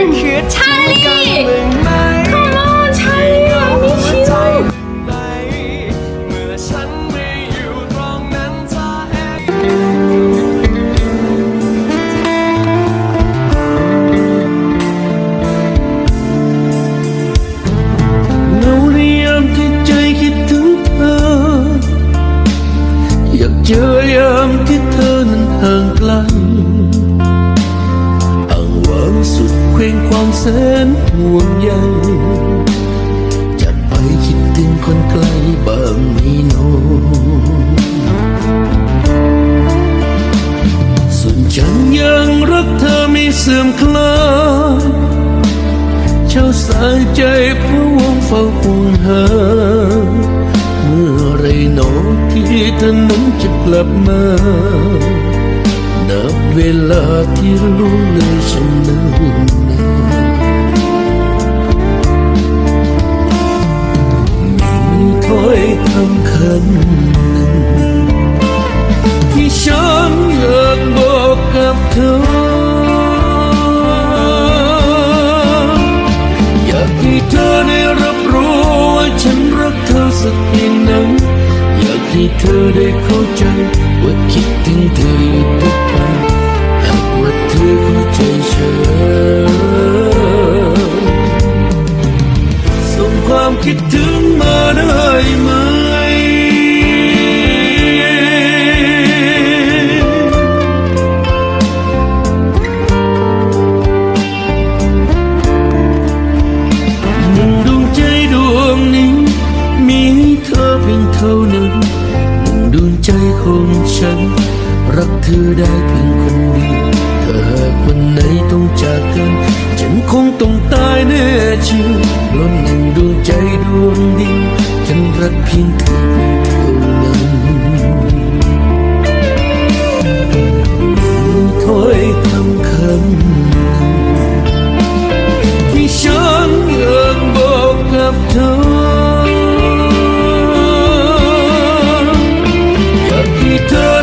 ยคิดช นห่วงใยจากไปคิดถึงคนไกลบ้างไหม่นอส่วนฉันยังรักเธอไม่เสื่อมคลายเช้าสายใจพระวงเฝ้าห่วงหาเมื่อไรหนอที่เธอนั้นจะกลับมานับเวลาที่รู้เลยฉันนิ่นนาน ทุอยากให้เธอได้รับรู้ว่าฉันรักเธอสักเพียงนั้นอยากให้เธอได้เข้าใจว่าคิดถึงเธออยู่ทุกวันหากว่าเธอเข้าใจฉัน รักเธอได้เพียงคนเดียวถ้าหากวันไหนต้องจากกันฉันคงต้องตายแน่เชื่อเพราะหนึ่งดวงใจดวงเดียวฉันรักเพียงเธอเพียงเท่านั้นถ้อยคำคำที่ฉันอยากบอกกับเธออยากให้เธอ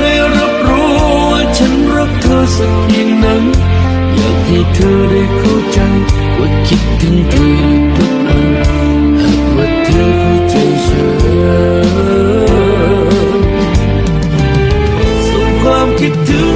เธอได้เข้าใจว่าคิดถึงเธอทุกวันหากว่าเธอเข้าใจฉันส่งความคิดถึง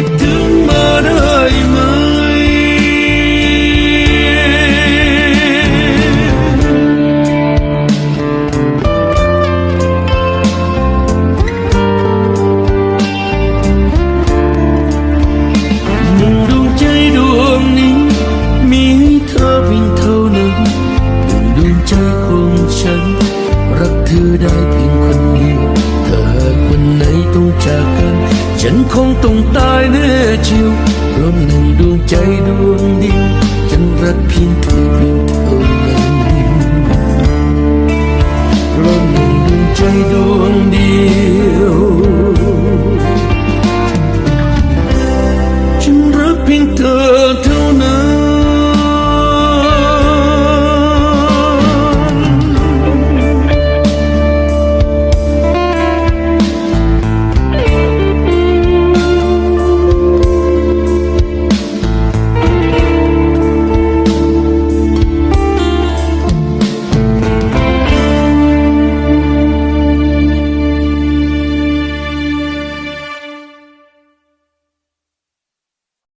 ิดถึงมาได้ไหมนึ่งดวงใจดวงนี้ มีเธอเพียงเท่านั้นหนึ่งดวงใจของฉัน รักเธอได้เพียง ฉันคงต้องตายแน่ชิวรวมหนึ่งดวงใจดวงเดียวฉันรักเพียงเธอเพียงเท่านั้นรวมหนึ่งดวงใจดวงเดียว